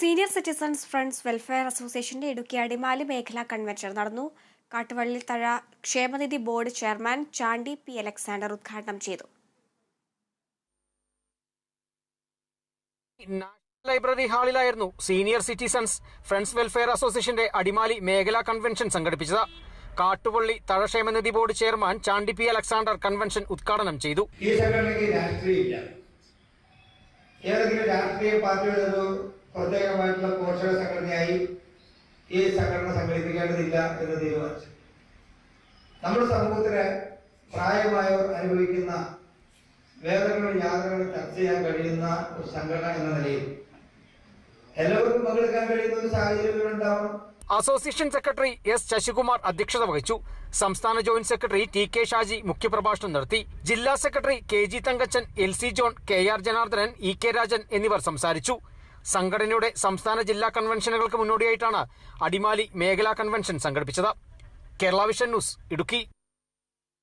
Senior citizens friends welfare അസോസിയേഷന്റെ ഇടുക്കി അടിമാലി മേഖലാ convention നടന്നു. കാട്ടുവള്ളി തഴ ക്ഷേമനിധി board chairman Chandy P Alexander ഉദ്ഘാടനം ചെയ്തു. ലൈബ്രറി ഹാളിലായിരുന്നു സീനിയർ സിറ്റിസൺസ് ഫ്രണ്ട്സ് വെൽഫെയർ അസോസിയേഷന്റെ അടിമാലി മേഖലാ കൺവെൻഷൻ സംഘടിപ്പിച്ചത്. കാട്ടുപള്ളി തഴക്ഷേമനിധി board chairman Chandy P Alexander convention ഉദ്ഘാടനം ചെയ്തു. ഈ സംഘടനയ്ക്ക് രാഷ്ട്രീയമില്ല. ഏതെങ്കിലും രാഷ്ട്രീയ പാർട്ടിയുടെ പ്രത്യേകമായിട്ടുള്ള പോഷക സംഘടനയായി ഈ സംഘടന സംഘടിപ്പിക്കേണ്ടതില്ല എന്ന് തീരുമാനിച്ചു. നമ്മുടെ സമൂഹത്തിന് പ്രായമായവർ അനുഭവിക്കുന്ന വേദനകളും യാതനകളും ചർച്ച ചെയ്യാൻ കഴിയുന്ന ഒരു സംഘടന എന്ന നിലയിൽ എല്ലാവർക്കും പങ്കെടുക്കാൻ കഴിയുന്ന ഒരു സാഹചര്യം ഉണ്ടാവണം. അസോസിയേഷൻ സെക്രട്ടറി എസ് ശശികുമാർ അധ്യക്ഷത വഹിച്ചു. സംസ്ഥാന joint secretary T K Shaji മുഖ്യപ്രഭാഷണം നടത്തി. ജില്ലാ secretary K G Thankachan L C John K R Janardhanan E K Rajan എന്നിവർ സംസാരിച്ചു. സംഘടനയുടെ സംസ്ഥാന ജില്ലാ കൺവെൻഷനുകൾക്ക് മുന്നോടിയായിട്ടാണ് അടിമാലി മേഖലാ കൺവെൻഷൻ സംഘടിപ്പിച്ചത്. Kerala vision news Idukki.